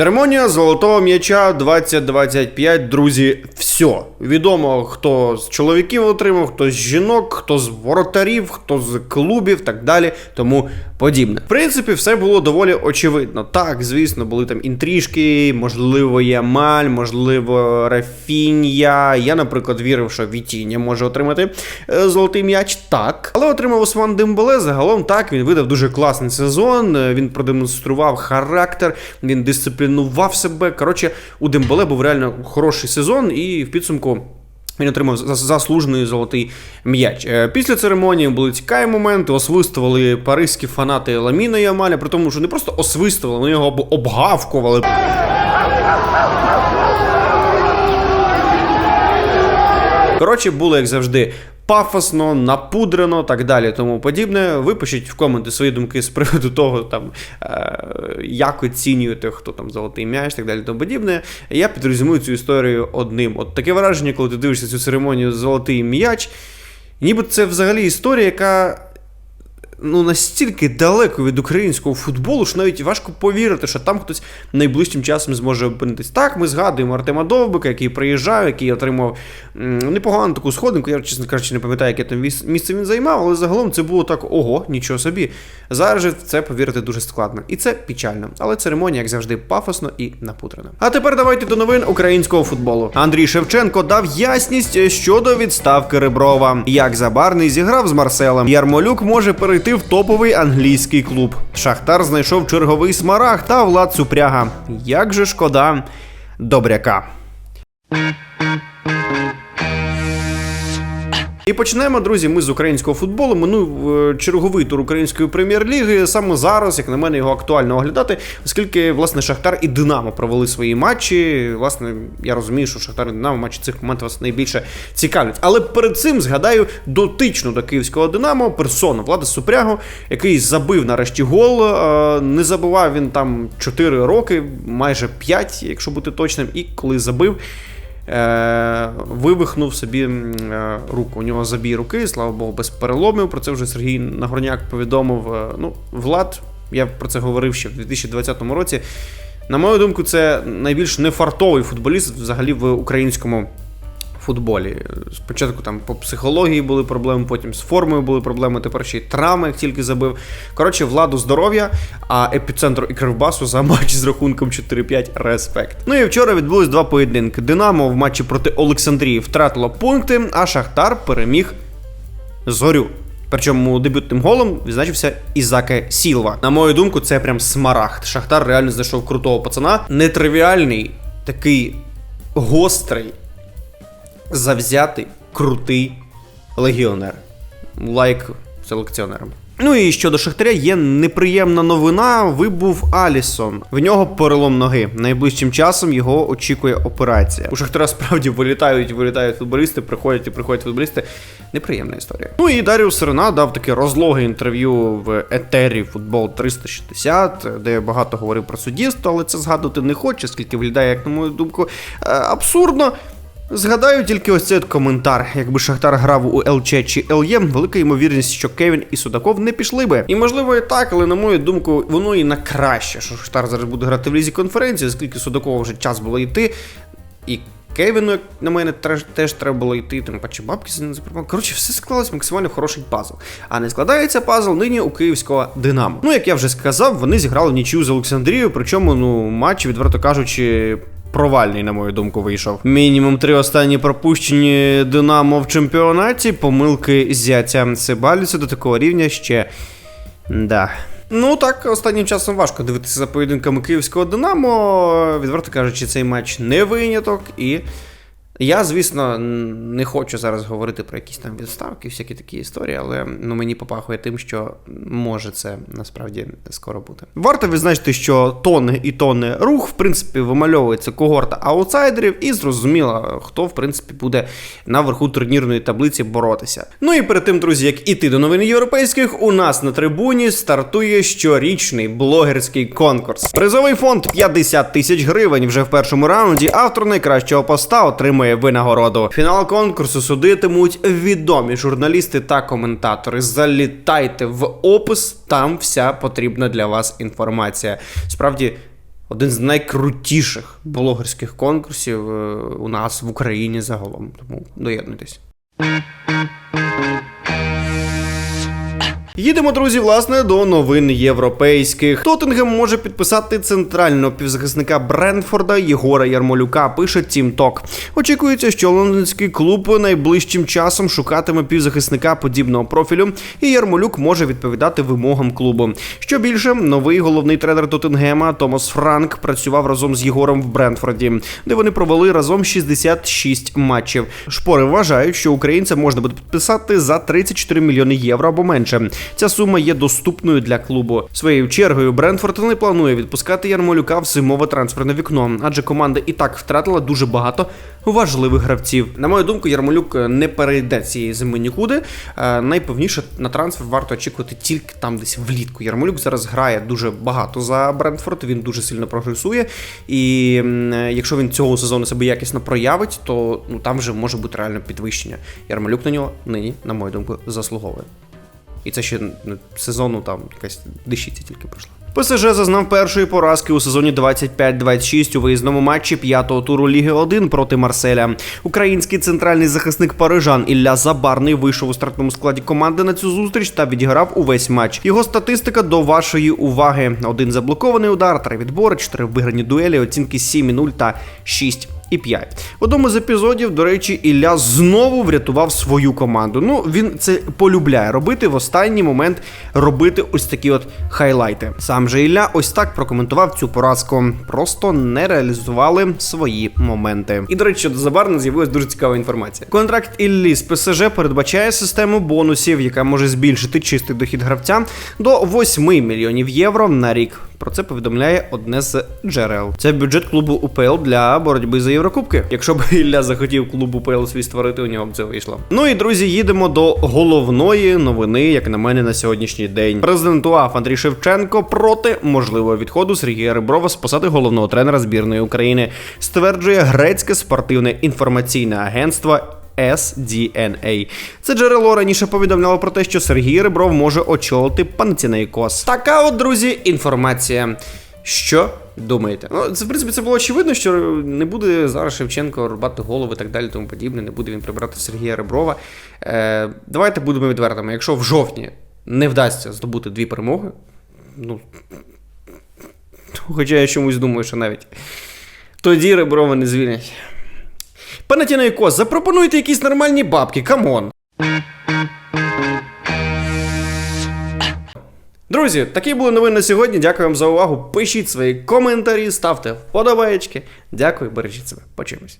Церемонія золотого м'яча 2025, друзі. Все. Відомо, хто з чоловіків отримав, хто з жінок, хто з воротарів, хто з клубів, так далі, тому подібне. В принципі, все було доволі очевидно. Так, звісно, були там інтрижки, можливо, Ямаль, можливо, Рафінья. Я, наприклад, вірив, що Вітіння може отримати е, золотий м'яч. Так. Але отримав Осман Дембеле. Загалом так, він видав дуже класний сезон. е, Він продемонстрував характер, він дисциплінував себе. Коротше, у Дембеле був реально хороший сезон, і в підсумку. Він отримав заслужений золотий м'яч. Е, Після церемонії були цікаві моменти. Освистували паризькі фанати Ламіна Ямаля, при тому, що не просто освистували, вони його обгавкували. Коротше, було як завжди. Пафосно, напудрено, так далі, тому подібне. Ви пишіть в коменти свої думки з приводу того, там, е, як оцінюєте, хто там золотий м'яч, так далі, тому подібне. Я підрозумію цю історію одним. От таке враження, коли ти дивишся цю церемонію золотий м'яч, ніби це взагалі історія, яка ну, настільки далеко від українського футболу, що навіть важко повірити, що там хтось найближчим часом зможе опинитись. Так, ми згадуємо Артема Довбика, який приїжджав, який отримав непогану таку сходинку. Я, чесно кажучи, не пам'ятаю, яке там місце він займав, але загалом це було так: ого, нічого собі. Зараз же в це повірити дуже складно. І це печально. Але церемонія, як завжди, пафосно і напутрена. А тепер давайте до новин українського футболу. Андрій Шевченко дав ясність щодо відставки Реброва. Як Забарний зіграв з Марселем. Ярмолюк може перейти в топовий англійський клуб. Шахтар знайшов черговий смарагд та Влад Супряга. Як же шкода добряка. І почнемо, друзі, ми з українського футболу. Минув е, черговий тур української прем'єр-ліги. Саме зараз, як на мене, його актуально оглядати, оскільки власне Шахтар і Динамо провели свої матчі. Власне, я розумію, що Шахтар і Динамо матчі цих моментів вас найбільше цікавлять. Але перед цим згадаю дотично до київського Динамо персону Влада Супрягу, який забив нарешті гол. Е, Не забував він там 4 роки, майже 5, якщо бути точним. І коли забив. Е, вивихнув собі е, руку. У нього забій руки, слава Богу, без переломів. Про це вже Сергій Нагорняк повідомив. Е, Ну, Влад, я про це говорив ще в 2020 році. На мою думку, це найбільш нефартовий футболіст взагалі в українському футболі. Спочатку там по психології були проблеми, потім з формою були проблеми, тепер ще й травми, як тільки забив. Коротше, владу здоров'я, а епіцентру і кривбасу за матч з рахунком 4-5 респект. Ну і вчора відбулись два поєдинки. Динамо в матчі проти Олександрії втратило пункти, а Шахтар переміг зорю. Причому дебютним голом відзначився Ізаке Сілва. На мою думку, це прям смарагд. Шахтар реально знайшов крутого пацана. Нетривіальний, такий гострий, завзятий, крутий легіонер. Лайк селекціонерам. Ну і щодо Шахтаря є неприємна новина. Вибув Алісон. В нього перелом ноги. Найближчим часом його очікує операція. У Шахтаря справді вилітають, вилітають футболісти, приходять і приходять футболісти. Неприємна історія. Ну і Даріус Серна дав таке розлоге інтерв'ю в етері Футбол 360, де багато говорив про суддівство, але це згадувати не хоче, оскільки виглядає, як на мою думку, е, абсурдно. Згадаю тільки ось цей коментар. Якби Шахтар грав у ЛЧ чи ЛЄ, велика ймовірність, що Кевін і Судаков не пішли би. І можливо і так, але на мою думку, воно і на краще, що Шахтар зараз буде грати в лізі конференції, оскільки Судакова вже час було йти. І Кевіну, як на мене, теж, теж треба було йти, тим паче бабки за не запропонували. Коротше, все склалось максимально хороший пазл. А не складається пазл нині у київського Динамо. Ну, як я вже сказав, вони зіграли нічию з Олександрією, причому ну матч, відверто кажучи. Провальний, на мою думку, вийшов. Мінімум три останні пропущені Динамо в чемпіонаті. Помилки зятя Сибаліса до такого рівня ще. Да. Ну так, останнім часом важко дивитися за поєдинками київського Динамо. Відверто кажучи, цей матч не виняток. І я, звісно, не хочу зараз говорити про якісь там відставки, всякі такі історії, але ну, мені попахує тим, що може це насправді скоро бути. Варто відзначити, що тони і тони рух, в принципі, вимальовується когорта аутсайдерів, і зрозуміло, хто, в принципі, буде наверху турнірної таблиці боротися. Ну і перед тим, друзі, як іти до новин європейських, у нас на трибуні стартує щорічний блогерський конкурс. Призовий фонд 50 тисяч гривень. Вже в першому раунді автор найкращого поста отримує винагороду. Фінал конкурсу судитимуть відомі журналісти та коментатори. Залітайте в опис, там вся потрібна для вас інформація. Справді. один з найкрутіших блогерських конкурсів е, у нас в Україні загалом. Тому доєднуйтесь. Їдемо, друзі, власне, до новин європейських. Тоттенгем може підписати центрального півзахисника Бренфорда Єгора Ярмолюка. Пише Тім Ток. Очікується, що лондонський клуб найближчим часом шукатиме півзахисника подібного профілю, і Ярмолюк може відповідати вимогам клубу. Що більше, новий головний тренер Тоттенгема Томас Франк працював разом з Єгором в Брентфорді, де вони провели разом 66 матчів. Шпори вважають, що українця можна буде підписати за 34 мільйони євро або менше. Ця сума є доступною для клубу. Своєю чергою Брентфорд не планує відпускати Ярмолюка в зимове трансферне вікно, адже команда і так втратила дуже багато важливих гравців. На мою думку, Ярмолюк не перейде цієї зими нікуди. Е, Найповніше на трансфер варто очікувати тільки там, десь влітку. Ярмолюк зараз грає дуже багато за Брентфорд. Він дуже сильно прогресує. І е, якщо він цього сезону себе якісно проявить, то ну там вже може бути реально підвищення. Ярмолюк на нього нині, на мою думку, заслуговує. І це ще ну, сезону там якась дещиця тільки пройшла. ПСЖ зазнав першої поразки у сезоні 25-26 у виїзному матчі п'ятого туру Ліги 1 проти Марселя. Український центральний захисник парижан Ілля Забарний вийшов у стартовому складі команди на цю зустріч та відіграв увесь матч. Його статистика до вашої уваги: один заблокований удар, три відбори, чотири виграні дуелі, оцінки 7,0 та 6 і 5. В одному з епізодів, до речі, Ілля знову врятував свою команду. Ну, він це полюбляє робити в останній момент робити ось такі от хайлайти. Сам же Ілля ось так прокоментував цю поразку. Просто не реалізували свої моменти. І до речі, до Забарна з'явилась дуже цікава інформація. Контракт Іллі з ПСЖ передбачає систему бонусів, яка може збільшити чистий дохід гравця до 8 мільйонів євро на рік. Про це повідомляє одне з джерел. Це бюджет клубу УПЛ для боротьби за Єврокубки. Якщо б Ілля захотів клуб УПЛ свій створити, у нього б це вийшло. Ну і друзі, їдемо до головної новини, як на мене, на сьогоднішній день. Президент УАФ Андрій Шевченко проти можливого відходу Сергія Риброва з посади головного тренера збірної України. Стверджує грецьке спортивне інформаційне агентство. SDNA. Це джерело раніше повідомляло про те, що Сергій Ребров може очолити Панатінейкос. Така от, друзі, інформація. Що думаєте? Ну, це в принципі це було очевидно, що не буде зараз Шевченко рубати голови і так далі, тому подібне. Не буде він прибирати Сергія Реброва. Е, давайте будемо відвертими. Якщо в жовтні не вдасться здобути дві перемоги, ну. Хоча я чомусь думаю, що навіть тоді Реброва не звільнять. Панатінайкос, запропонуйте якісь нормальні бабки, камон. Друзі, такі були новини на сьогодні. Дякую вам за увагу. Пишіть свої коментарі, ставте вподобаєчки. Дякую, бережіть себе. Почуємось.